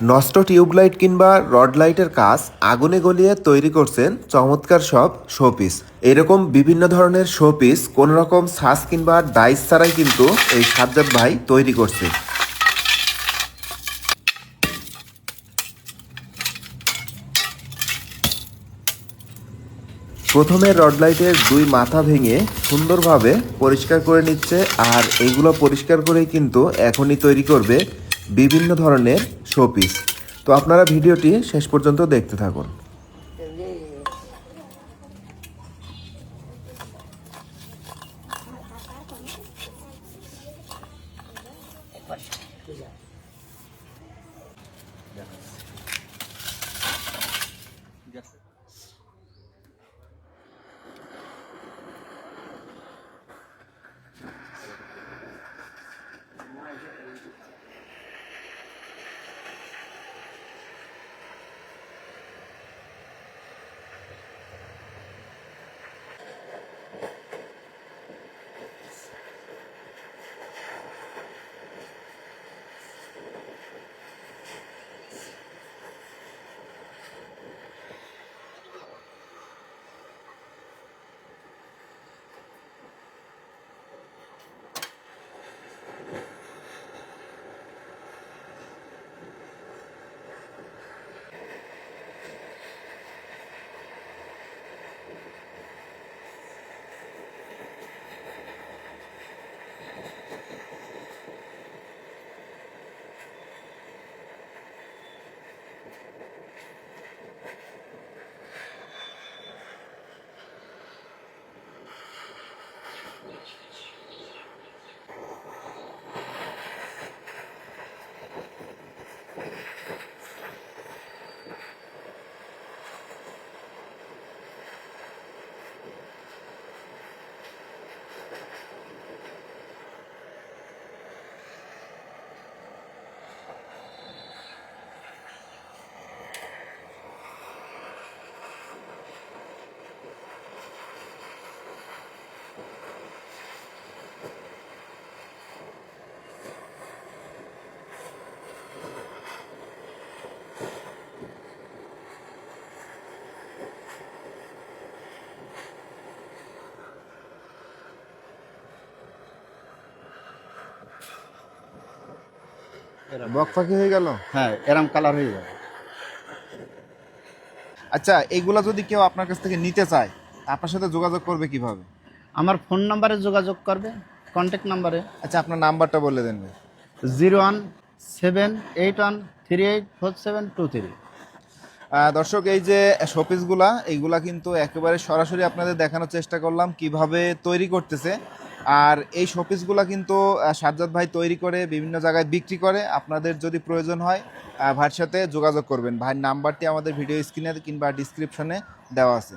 নষ্ট টিউবলাইট কিংবা রড লাইটের কাজ আগুনে গলিয়ে তৈরি করছেন চমৎকার সব শোপিস। এরকম বিভিন্ন ধরনের শোপিস, কোন রকম সাস কিংবা ডাইস ছাড়াই কিন্তু এই সাজ্জাদ ভাই তৈরি করছে। প্রথমে রড লাইটের দুই মাথা ভেঙে সুন্দরভাবে পরিষ্কার করে নিচ্ছে আর এইগুলো পরিষ্কার করেই কিন্তু এখনই তৈরি করবে বিভিন্ন ধরনের শোপিস তো আপনারা ভিডিওটি শেষ পর্যন্ত দেখতে থাকুন। বক ফাঁকি হয়ে গেল? হ্যাঁ এরম কালার হয়ে যাবে আচ্ছা এইগুলা যদি কেউ আপনার কাছ থেকে নিতে চায় আপনার সাথে যোগাযোগ করবে কীভাবে? আমার ফোন নাম্বারে যোগাযোগ করবে কন্ট্যাক্ট নাম্বারে। আচ্ছা আপনার নাম্বারটা বলে দেন zero one seven eight one three eight four seven two three. দর্শক এই যে শোপিসগুলা এইগুলা কিন্তু একেবারে সরাসরি আপনাদের দেখানোর চেষ্টা করলাম কীভাবে তৈরি করতেছে। আর এই শোপিসগুলো কিন্তু সাজ্জাদ ভাই তৈরি করে বিভিন্ন জায়গায় বিক্রি করে। আপনাদের যদি প্রয়োজন হয় ভাইয়ের সাথে যোগাযোগ করবেন। ভাইয়ের নাম্বারটি আমাদের ভিডিও স্ক্রিনে কিংবা ডিসক্রিপশনে দেওয়া আছে।